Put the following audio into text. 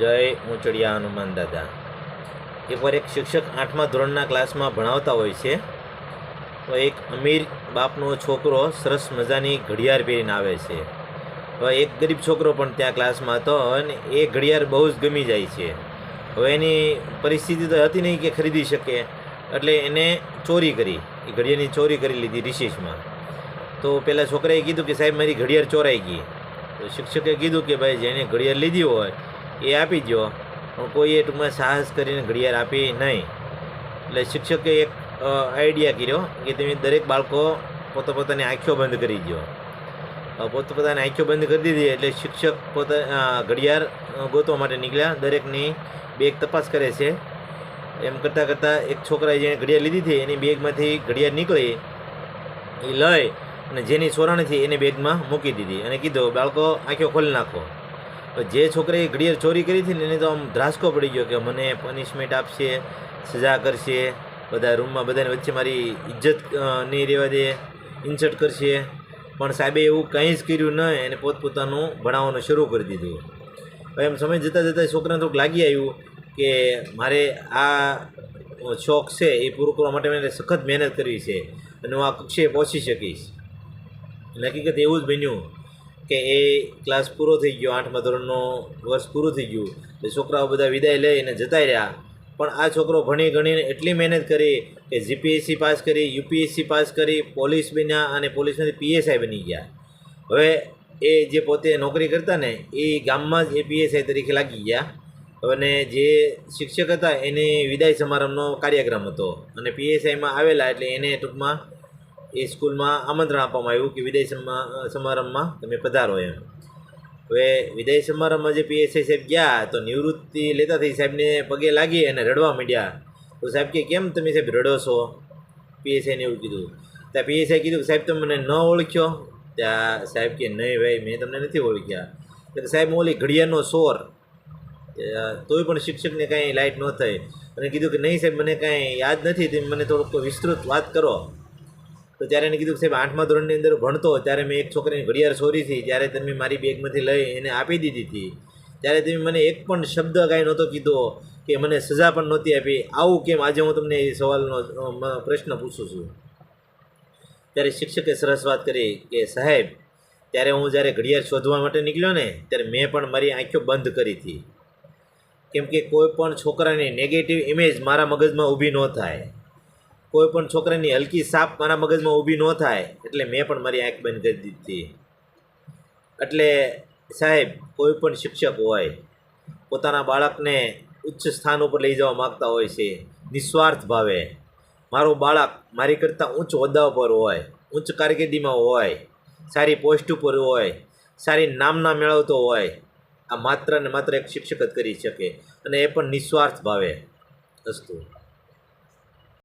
જય ઊંચડિયા હનુમાન દાદા. એકવાર એક શિક્ષક આઠમા ધોરણના ક્લાસમાં ભણાવતા હોય છે, તો એક અમીર બાપનો છોકરો સરસ મજાની ઘડિયાળ પહેરીને આવે છે. હવે એક ગરીબ છોકરો પણ ત્યાં ક્લાસમાં હતો અને એ ઘડિયાળ બહુ જ ગમી જાય છે. હવે એની પરિસ્થિતિ તો હતી નહીં કે ખરીદી શકે, એટલે એને ચોરી કરી, એ ઘડિયાળની ચોરી કરી લીધી રિશેષમાં તો પેલા છોકરાએ કીધું કે સાહેબ, મારી ઘડિયાળ ચોરાઈ ગઈ. તો શિક્ષકે કીધું કે ભાઈ, જેને ઘડિયાળ લીધી હોય એ આપી દો પણ કોઈએ ટૂંકમાં સાહસ કરીને ઘડિયાળ આપી નહીં. એટલે શિક્ષકે એક આઈડિયા કર્યો કે તમે દરેક બાળકો પોતે પોતાની આંખો બંધ કરી દો પોતે પોતાની આંખો બંધ કરી દીધી એટલે શિક્ષક પોતે ઘડિયાળ ગોતવા માટે નીકળ્યા. દરેકની બેગ તપાસ કરે છે. એમ કરતાં કરતાં એક છોકરાએ જેણે ઘડિયાળ લીધી હતી, એની બેગમાંથી ઘડિયાળ નીકળી. એ લઈ અને જેની સોરાણી હતી એની બેગમાં મૂકી દીધી અને કીધું, બાળકો, આંખો ખોલી નાખો. જે છોકરાએ ઘડિયાળ ચોરી કરી હતી ને એને તો આમ ધ્રાસકો પડી ગયો કે મને પનિશમેન્ટ આપશે, સજા કરશે, બધા રૂમમાં બધાની વચ્ચે મારી ઇજ્જત નહીં રહેવા દે ઇન્સર્ટ કરશે. પણ સાહેબે એવું કંઈ જ કર્યું નહીં એને પોતપોતાનું ભણાવવાનું શરૂ કરી દીધું. એમ સમય જતાં જતાં છોકરાને થોડુંક લાગી આવ્યું કે મારે આ શોખ છે એ પૂરું કરવા માટે મેં સખત મહેનત કરવી છે અને હું આ કક્ષાએ પહોંચી શકીશ. હકીકત એવું જ બન્યું. કે એ ક્લાસ પૂરો થઈ ગયો, આઠમા ધોરણનો વર્ષ પૂરું થઈ ગયું. એટલે છોકરાઓ બધા વિદાય લઈને જતા રહ્યા. પણ આ છોકરો ભણી ગણીને એટલી મહેનત કરી કે જીપીએસસી પાસ કરી યુપીએસસી પાસ કરી, પોલીસ બન્યા અને પોલીસમાંથી પીએસઆઈ બની ગયા. હવે એ જે પોતે નોકરી કરતા ને, એ ગામમાં જ એ પીએસઆઈ તરીકે લાગી ગયા. અને જે શિક્ષક હતા, એને વિદાય સમારંભનો કાર્યક્રમ હતો. અને પીએસઆઈમાં આવેલા એટલે એને ટૂંકમાં એ સ્કૂલમાં આમંત્રણ આપવામાં આવ્યું કે વિદાય સમા- સમારંભમાં તમે પધારો એમ. હવે વિદાય સમારંભમાં જે પીએસઆઈ સાહેબ ગયા તો નિવૃત્તિ લેતા થઈ સાહેબને પગે લાગી અને રડવા માંડ્યા. તો સાહેબ કે, કેમ તમે સાહેબ રડો છો? પીએસઆઈને એવું કીધું. ત્યાં પીએસઆઈ કીધું સાહેબ, તમે મને ન ઓળખ્યો. ત્યાં સાહેબ કે, નહીં ભાઈ, મેં તમને નથી ઓળખ્યા. એટલે સાહેબ ઓલી ઘડિયાળનો સોર. તોય પણ શિક્ષકને કાંઈ લાઇટ ન થઈ. અને કીધું કે, નહીં સાહેબ, મને કાંઈ યાદ નથી. તમે મને થોડુંક વિસ્તૃત વાત કરો. તો ત્યારે એને કીધું સાહેબ, આઠમા ધોરણની અંદર ભણતો ત્યારે મેં એક છોકરીની ઘડિયાળ ચોરી હતી ત્યારે તમે મારી બેગમાંથી લઈ એને આપી દીધી હતી. ત્યારે તમે મને એક પણ શબ્દ કાંઈ નહોતો કીધો કે મને સજા પણ નહોતી આપી. આવું કેમ? આજે હું તમને એ સવાલનો પ્રશ્ન પૂછું છું. ત્યારે શિક્ષકે સરસ વાત કરી કે, સાહેબ, ત્યારે હું જ્યારે ઘડિયાળ શોધવા માટે નીકળ્યો ને, ત્યારે મેં પણ મારી આંખો બંધ કરી હતી. કેમ કે કોઈ પણ છોકરાની નેગેટિવ ઇમેજ મારા મગજમાં ઊભી ન થાય. કોઈ પણ છોકરાની હલકી સાપ મારા મગજમાં ઊભી ન થાય, એટલે મેં પણ મારી આંખ બંધ કરી દીધી. એટલે સાહેબ કોઈ પણ શિક્ષક હોય, પોતાના બાળકને ઉચ્ચ સ્થાન ઉપર લઈ જવા માગતા હોય છે, નિસ્વાર્થ ભાવે. મારું બાળક મારી કરતાં ઉચ્ચ હોદ્દા ઉપર હોય ઉચ્ચ કારકિર્દીમાં હોય, સારી પોસ્ટ ઉપર હોય, સારી નામના મેળવતો હોય, આ માત્ર ને માત્ર એક શિક્ષક જ કરી શકે અને એ પણ નિસ્વાર્થ ભાવે અસ્તુ